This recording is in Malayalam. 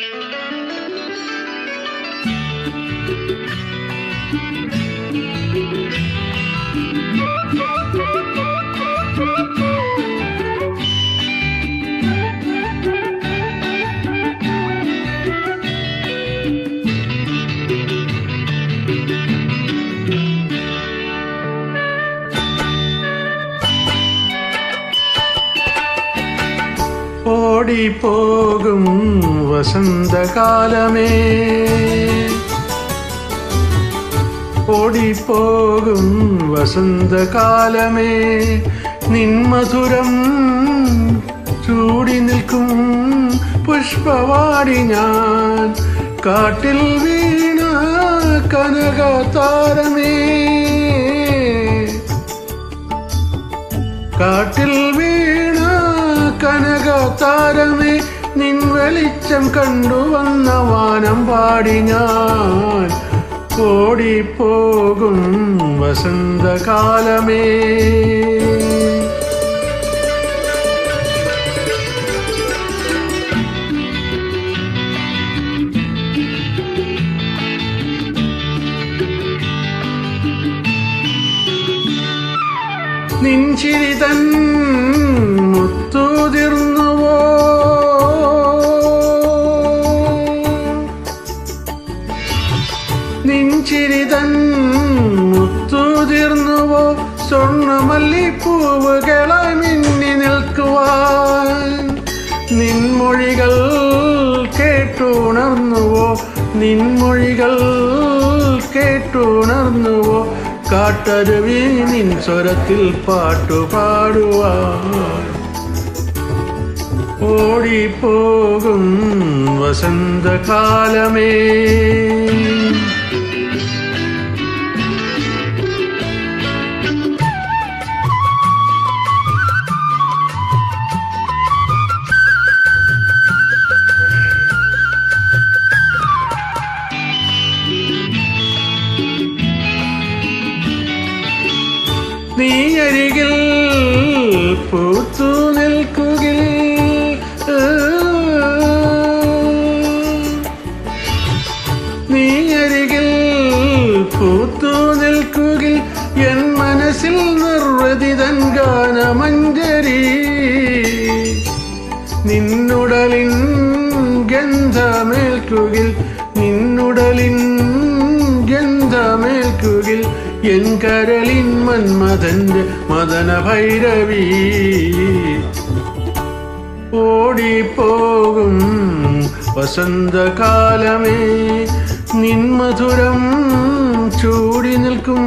Thank you. ഓടിപ്പോകും വസന്തകാലമേ. ഓടിപ്പോകും വസന്തകാലമേ. നിന്മധുരം ചൂടി നിൽക്കും പുഷ്പവാടി ഞാൻ. കാട്ടിൽ വീണ കനക താരമേ കാട്ടിൽ കനകതാരമേ നിൻ വെളിച്ചം കണ്ടുവന്ന വാനം പാടി ഞാൻ. ഓടിപ്പോകും വസന്തകാലമേ. നിൻചിരി തൻ മുത്തുതിർന്നുവോ നിൻചിരി തൻ മുത്തുതിർന്നുവോ? സ്വർണമല്ലിപ്പൂവുകളായി മിന്നി നിൽക്കുവാൻ. നിൻമൊഴികൾ കേട്ടുണർന്നുവോ? നിൻമൊഴികൾ കേട്ടുണർന്നുവോ? കാട്ടരുവി നിൻ സ്വരത്തിൽ പാട്ടുപാടുവാൻ. ഓടിപ്പോകും വസന്തകാലമേ. നീ അരികിൽ ഗന്ധമേൽക്കുകിൽ നിന്നുടലിൻ ഗന്ധമേൽക്കുകിൽ എൻ കരളിൻ മന്മഥന്റെ മദന ഭൈരവി ഓടിപ്പോകും വസന്തകാലമേ നിൻമധുരം ചൂടി നിൽക്കും